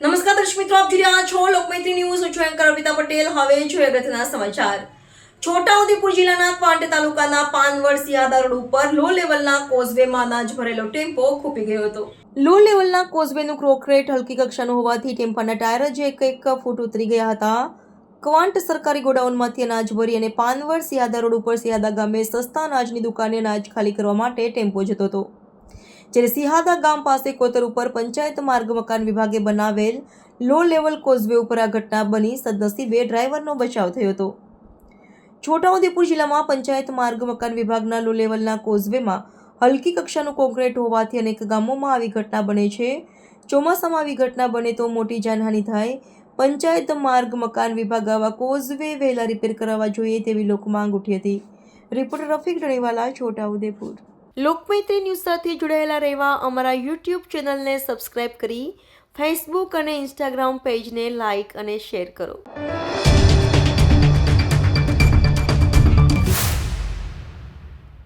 નમસ્કાર દર્શક મિત્રો, આપ જોઈ રહ્યા છો લોકમૈત્રી ન્યૂઝ. હું છું એન્કર અમિતા પટેલ. હવે જોઈએ અગત્યના સમાચાર. છોટાઉદેપુર જિલ્લાના ક્વાંટ તાલુકાના પાનવડ સિયાદા રોડ ઉપર લો લેવલના કોઝવેમાં અનાજ ભરેલો ટેમ્પો ખૂપી ગયો હતો. લો લેવલના કોઝવેનું ક્રોકરેટ હલકી કક્ષાનું હોવાથી ટેમ્પાના ટાયર જ એક એક ફૂટ ઉતરી ગયા હતા. ક્વાંટ સરકારી ગોડાઉનમાંથી અનાજ ભરી અને પાનવડ સિયાદા રોડ ઉપર સિયાદા ગામે સસ્તા અનાજની દુકાને અનાજ ખાલી કરવા માટે ટેમ્પો જતો હતો. જ્યારે સિહાદા ગામ પાસે કોતર ઉપર પંચાયત માર્ગ મકાન વિભાગે બનાવેલ લો લેવલ કોઝવે ઉપર આ ઘટના બની સદનસીબે ડ્રાઈવરનો બચાવ થયો હતો. છોટાઉદેપુર જિલ્લામાં પંચાયત માર્ગ મકાન વિભાગના લો લેવલના કોઝવેમાં હલકી કક્ષાનું કોન્ક્રીટ હોવાથી અનેક ગામોમાં આવી ઘટના બને છે. ચોમાસામાં આવી ઘટના બને તો મોટી જાનહાનિ થાય. પંચાયત માર્ગ મકાન વિભાગ આવા કોઝવે વહેલા રિપેર કરાવવા જોઈએ તેવી લોકમાંગ ઉઠી હતી. રિપોર્ટર રફીક ડણીવાલા છોટાઉદેપુર. લોકમૈત્રી ન્યૂઝ સાથે જોડાયેલા રહેવા અમારા યુટ્યુબ ચેનલને સબસ્ક્રાઇબ કરી, ફેસબુક અને ઇન્સ્ટાગ્રામ પેજને લાઇક અને શેર કરો.